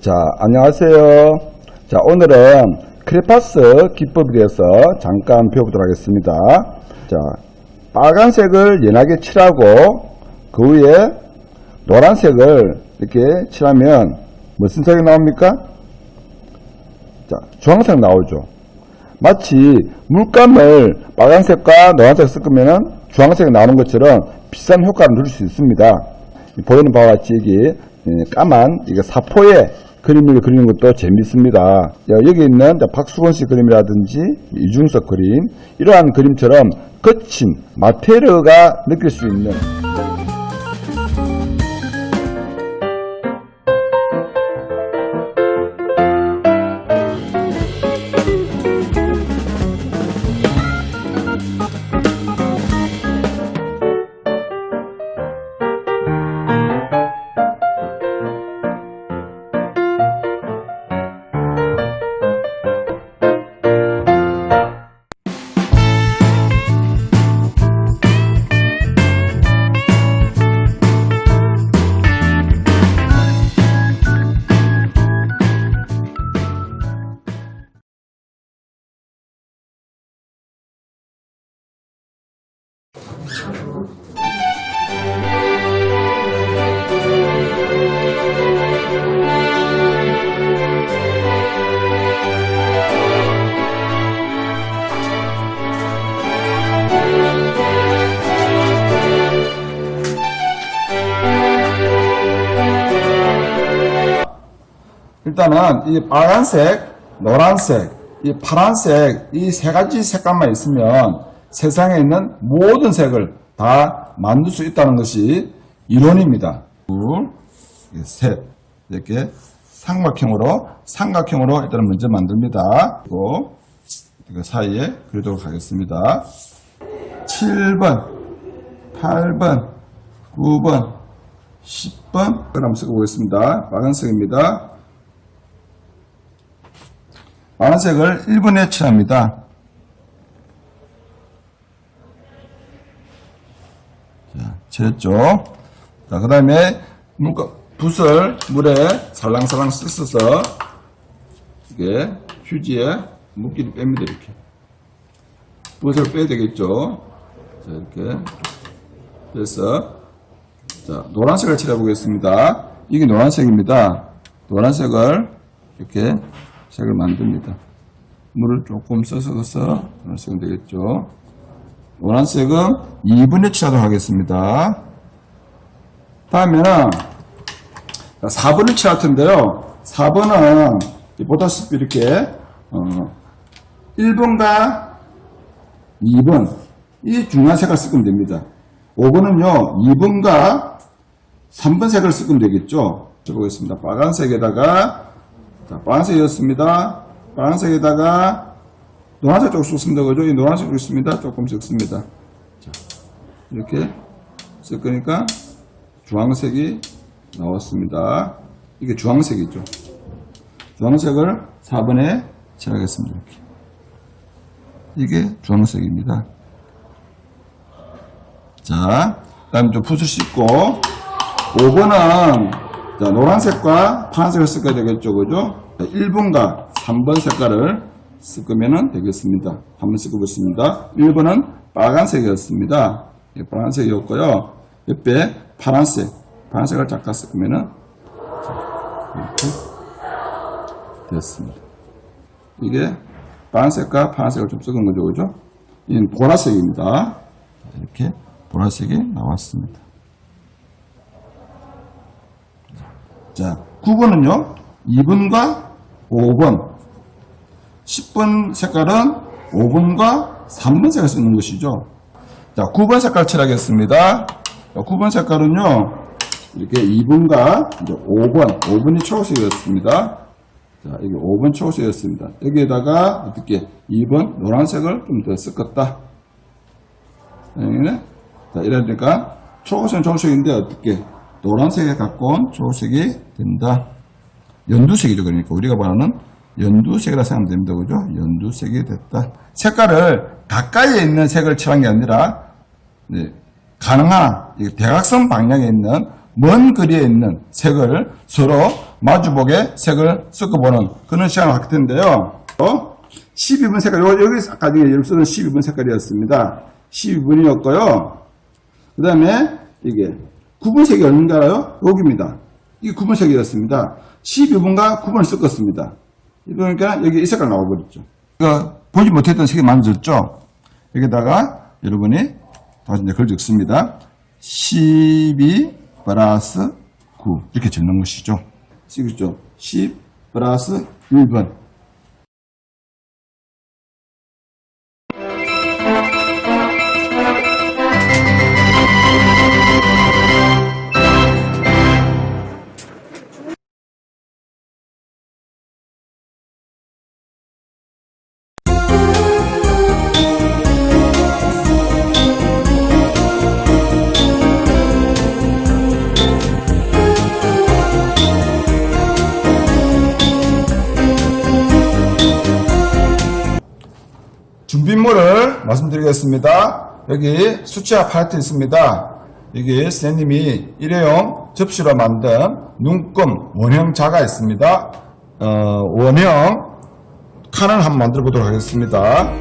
자, 안녕하세요. 자, 오늘은 크레파스 기법에 대해서 잠깐 배워보도록 하겠습니다. 자, 빨간색을 연하게 칠하고 그 위에 노란색을 이렇게 칠하면 무슨 색이 나옵니까? 자, 주황색 나오죠. 마치 물감을 빨간색과 노란색 섞으면 주황색이 나오는 것처럼 비싼 효과를 누릴 수 있습니다. 보이는 바와 같이 여기 예, 까만 이게 사포에 그림을 그리는 것도 재밌습니다. 야, 여기 있는 박수건 씨 그림이라든지 이중석 그림 이러한 그림처럼 거친 마테리어가 느낄 수 있는 일단은 이 빨간색, 노란색, 이 파란색 이 세 가지 색깔만 있으면 세상에 있는 모든 색을 다 만들 수 있다는 것이 이론입니다. 둘, 셋 이렇게 삼각형으로 삼각형으로 일단 먼저 만듭니다. 그리고 그 사이에 그리도록 하겠습니다. 7번, 8번, 9번, 10번 그럼 써보겠습니다. 빨간색입니다. 파란색을 1분에 칠합니다. 자, 칠했죠. 자, 그 다음에 붓을 물에 살랑살랑 씻어서 이게 휴지에 물기를 뺍니다. 이렇게. 붓을 빼야 되겠죠. 자, 이렇게. 그래서, 자, 노란색을 칠해보겠습니다. 이게 노란색입니다. 노란색을 이렇게 색을 만듭니다. 물을 조금 써서 노란색은 되겠죠. 노란색은 2분의 칠하도록 하겠습니다. 다음에는 4번을 칠할 텐데요. 4번은 보다시피 이렇게 어, 1번과 2번 이 중간 색을 쓰면 됩니다. 5번은요 2번과 3번 색을 쓰면 되겠죠. 해보겠습니다. 빨간색에다가 자, 빨간색이었습니다. 빨간색에다가 노란색 조금 씁니다. 그죠? 이 노란색 좀 있습니다. 조금씩 씁니다. 자, 이렇게 쓸 거니까 주황색이 나왔습니다. 이게 주황색이죠. 주황색을 4번에 칠하겠습니다. 이렇게. 이게 주황색입니다. 자, 그 다음에 좀 붓을 씻고 5번은 자, 노란색과 파란색을 쓸까 되겠죠. 그죠? 1번과 3번 색깔을 쓸 거면 되겠습니다. 한번 써보겠습니다. 1번은 빨간색이었습니다. 예, 빨간색이었고요. 옆에 파란색, 파란색을 잠깐 쓸 거면 이렇게 됐습니다. 이게 빨간색과 파란색을 좀 섞은 거죠. 그죠? 이는 보라색입니다. 이렇게 보라색이 나왔습니다. 자, 9번은요, 2번과 5번. 10번 색깔은 5번과 3번 색을 쓰는 것이죠. 자, 9번 색깔 칠하겠습니다. 자, 9번 색깔은요, 이렇게 2번과 이제 5번, 5번이 초록색이었습니다. 자, 이게 5번 초록색이었습니다. 여기에다가 어떻게 2번 노란색을 좀 더 섞었다. 여기는 자, 이러니까 초록색은 초록색인데 어떻게 노란색에 가까운 초록색이 된다. 연두색이죠. 그러니까 우리가 말하는 연두색이라 생각하면 됩니다. 그죠? 연두색이 됐다. 색깔을 가까이에 있는 색을 칠한 게 아니라 네, 가능한 이 대각선 방향에 있는 먼 거리에 있는 색을 서로 마주보게 색을 섞어보는 그런 시간을 갖게 텐데요. 어? 12번 색깔, 요, 여기 아까 여기 쓰는 12번 색깔이었습니다. 12번이었고요. 그 다음에 이게 9번색이 얼마인지 알아요? 여기입니다. 이게 9번색이었습니다. 12번과 9번을 섞었습니다. 그러니까 여기 이 색깔 나와버렸죠. 이거 보지 못했던 색이 만들었죠? 여기다가 여러분이 다시 이제 글 적습니다. 12 플러스 9 이렇게 적는 것이죠. 쓰겠죠? 10 플러스 1번 말씀드리겠습니다. 여기 수치화 팔레트 있습니다. 여기 선생님이 일회용 접시로 만든 눈금 원형 자가 있습니다. 어, 원형 칸을 한번 만들어 보도록 하겠습니다.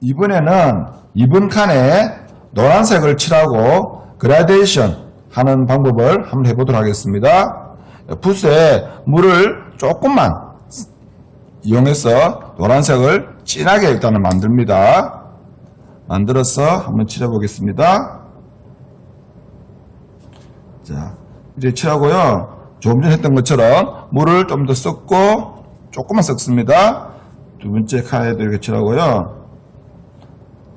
이번에는 이번 칸에 노란색을 칠하고 그라데이션 하는 방법을 한번 해보도록 하겠습니다. 붓에 물을 조금만 이용해서 노란색을 진하게 일단은 만듭니다. 만들어서 한번 칠해보겠습니다. 자, 이제 칠하고요. 조금 전에 했던 것처럼 물을 좀 더 섞고 조금만 섞습니다. 두 번째 칸에도 이렇게 칠하고요.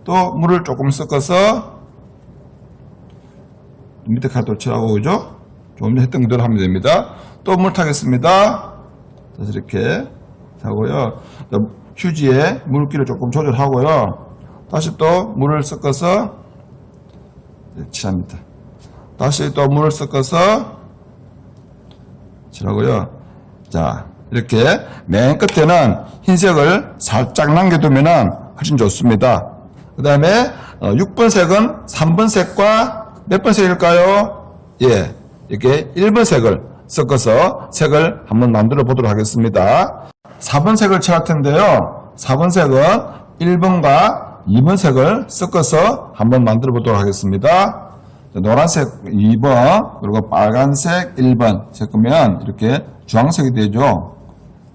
또 물을 조금 섞어서 밑에 카드로 칠하고 그죠? 조금 전에 했던 그대로 하면 됩니다. 또 물 타겠습니다. 다시 이렇게 하고요. 휴지에 물기를 조금 조절하고요. 다시 또 물을 섞어서 칠합니다. 다시 또 물을 섞어서 칠하고요. 자, 이렇게 맨 끝에는 흰색을 살짝 남겨두면 훨씬 좋습니다. 그 다음에 6번 색은 3번 색과 몇 번 색일까요? 예, 이렇게 1번 색을 섞어서 색을 한번 만들어 보도록 하겠습니다. 4번 색을 칠할 텐데요. 4번 색은 1번과 2번 색을 섞어서 한번 만들어 보도록 하겠습니다. 자, 노란색 2번 그리고 빨간색 1번 섞으면 이렇게 주황색이 되죠.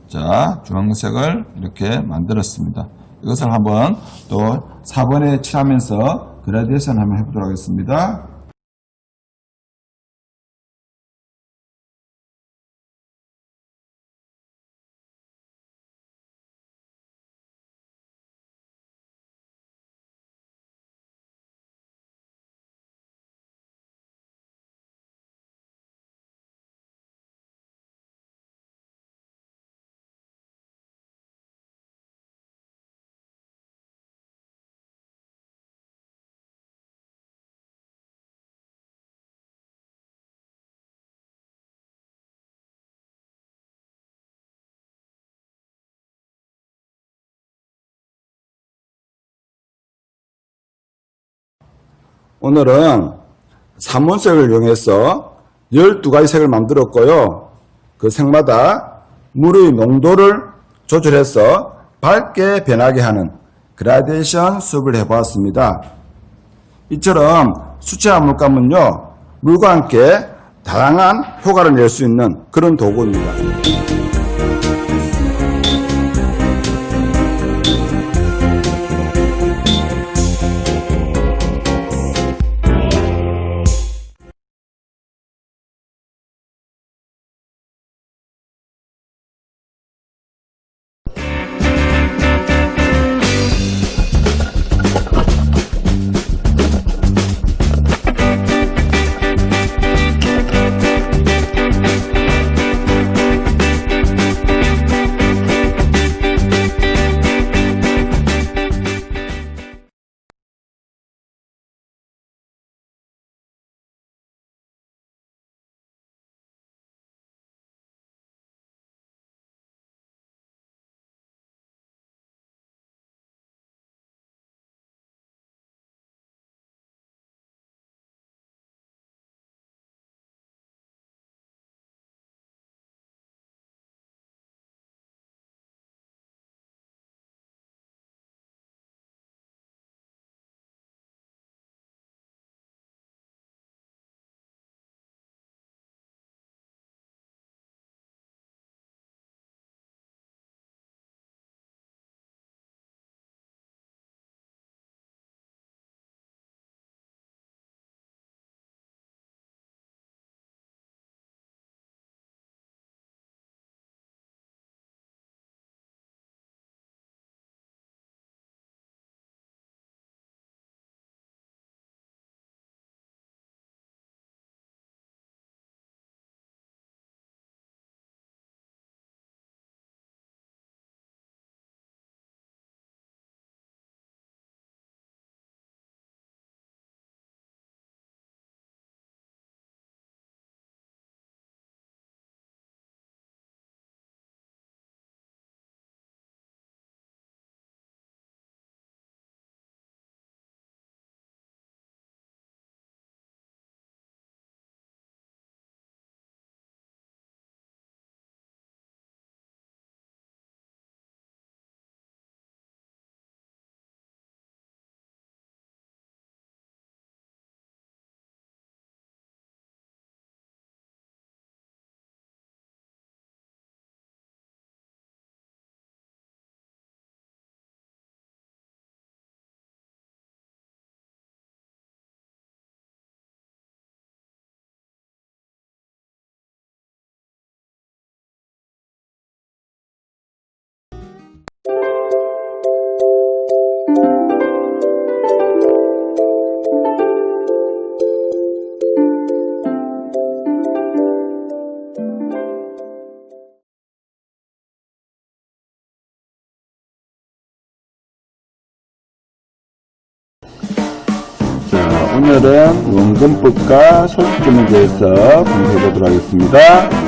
자, 주황색을 이렇게 만들었습니다. 이것을 한번 또 4번에 칠하면서 그라데이션 한번 해보도록 하겠습니다. 오늘은 삼원색을 이용해서 12가지 색을 만들었고요. 그 색마다 물의 농도를 조절해서 밝게 변하게 하는 그라데이션 수업을 해보았습니다. 이처럼 수채화 물감은요, 물과 함께 다양한 효과를 낼 수 있는 그런 도구입니다. 오늘은 원근법과 소수점에 대해서 공부해 보도록 하겠습니다.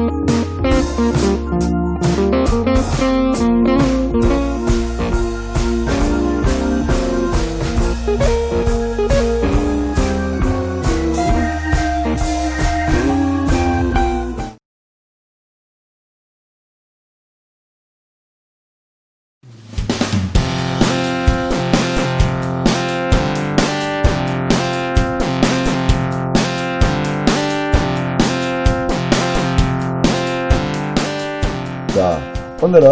자, 오늘은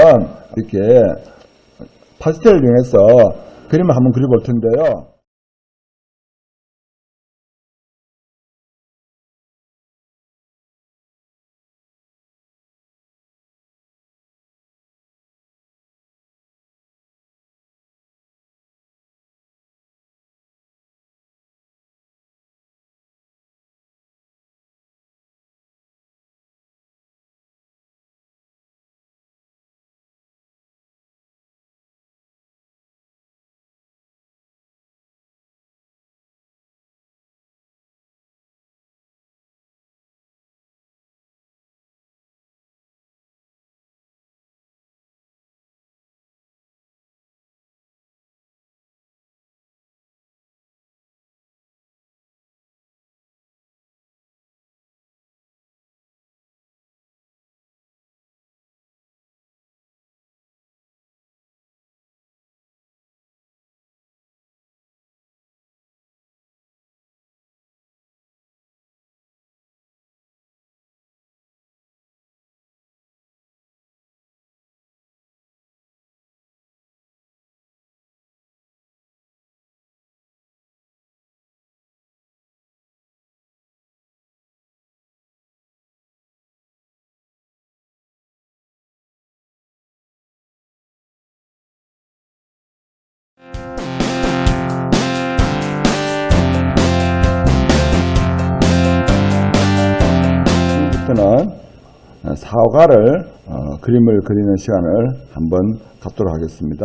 이렇게 파스텔을 이용해서 그림을 한번 그려볼 텐데요. 지금부터는 사과를 어, 그림을 그리는 시간을 한번 갖도록 하겠습니다.